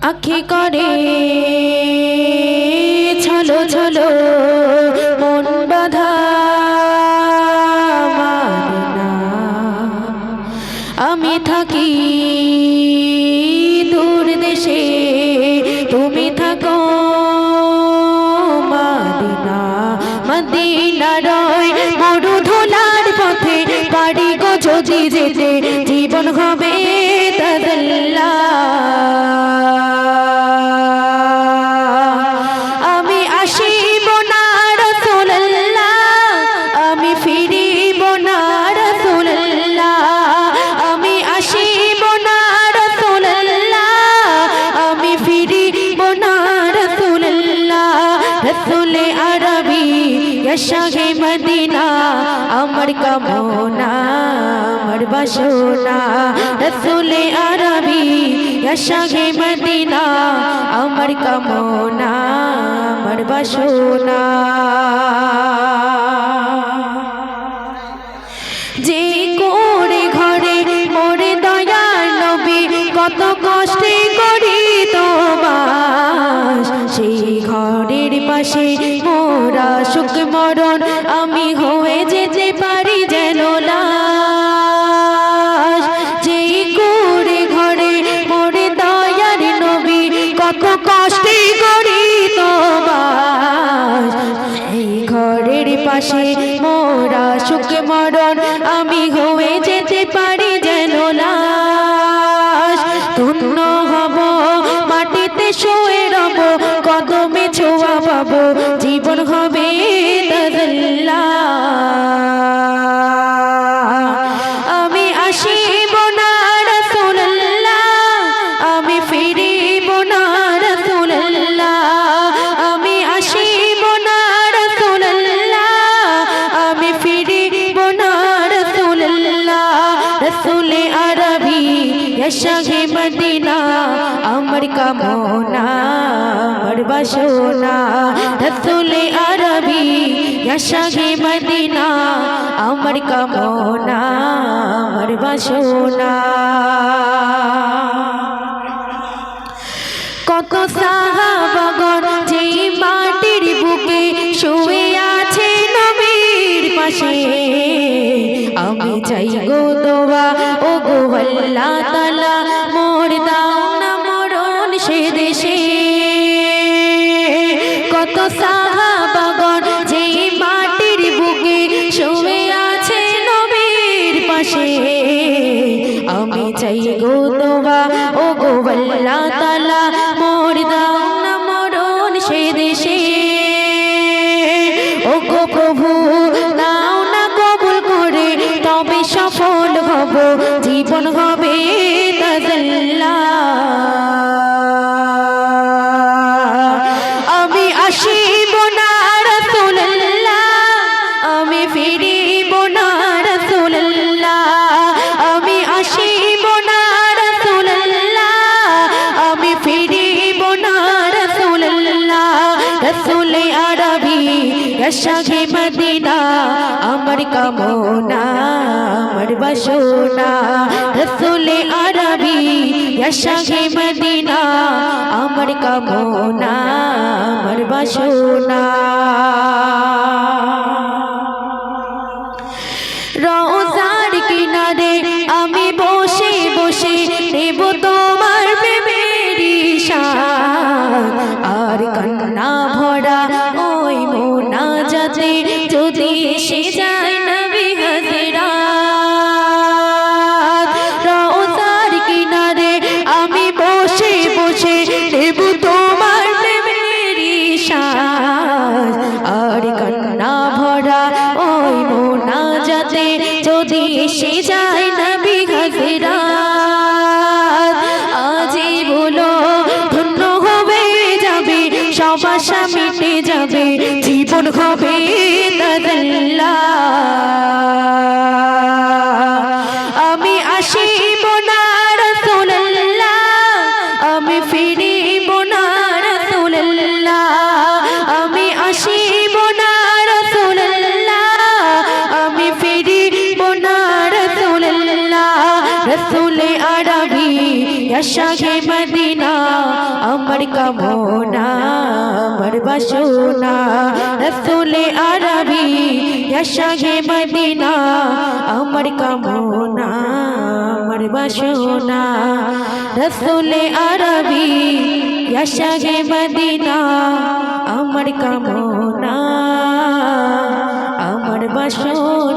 আখি করে ছলো ছলো মন বাধা মানে আমি থাকি দূর দেশে তুমি থাকো মাদিনা। মদিনা রয় মরু ধোলার পথে বাড়ি গো যদি যেতে জীবন হবে তাদল্লা শাহে মদিনা আমার কামনা আমার বাসনা। রসুলে আরবি শাহে মদিনা আমার কামনা আমার বাসনা। হয়ে শাহে মদিনা আমার কামনা আমার বাসনা। রসুলে আরবি শাহে মদিনা আমার কামনা আমার বাসনা। আমি চাই গো তোবা ও গো বল্লা তালা মোর দাও না মরণ সে দেশে। ও গো প্রভু আশাগে মদিনা আমার কামনা আমার বাসনা। রসুলে আরবি আশাগে মদিনা আমার কামনা আমার বাসনা। রসুলে আরবি শাহে মদিনা আমার কামনা আমার বাসনা রসুলে আরবি শাহে মদিনা আমার কামনা আমার বাসনা রসুলে আরবি শাহে মদিনা আমার কামনা আমার বাসনা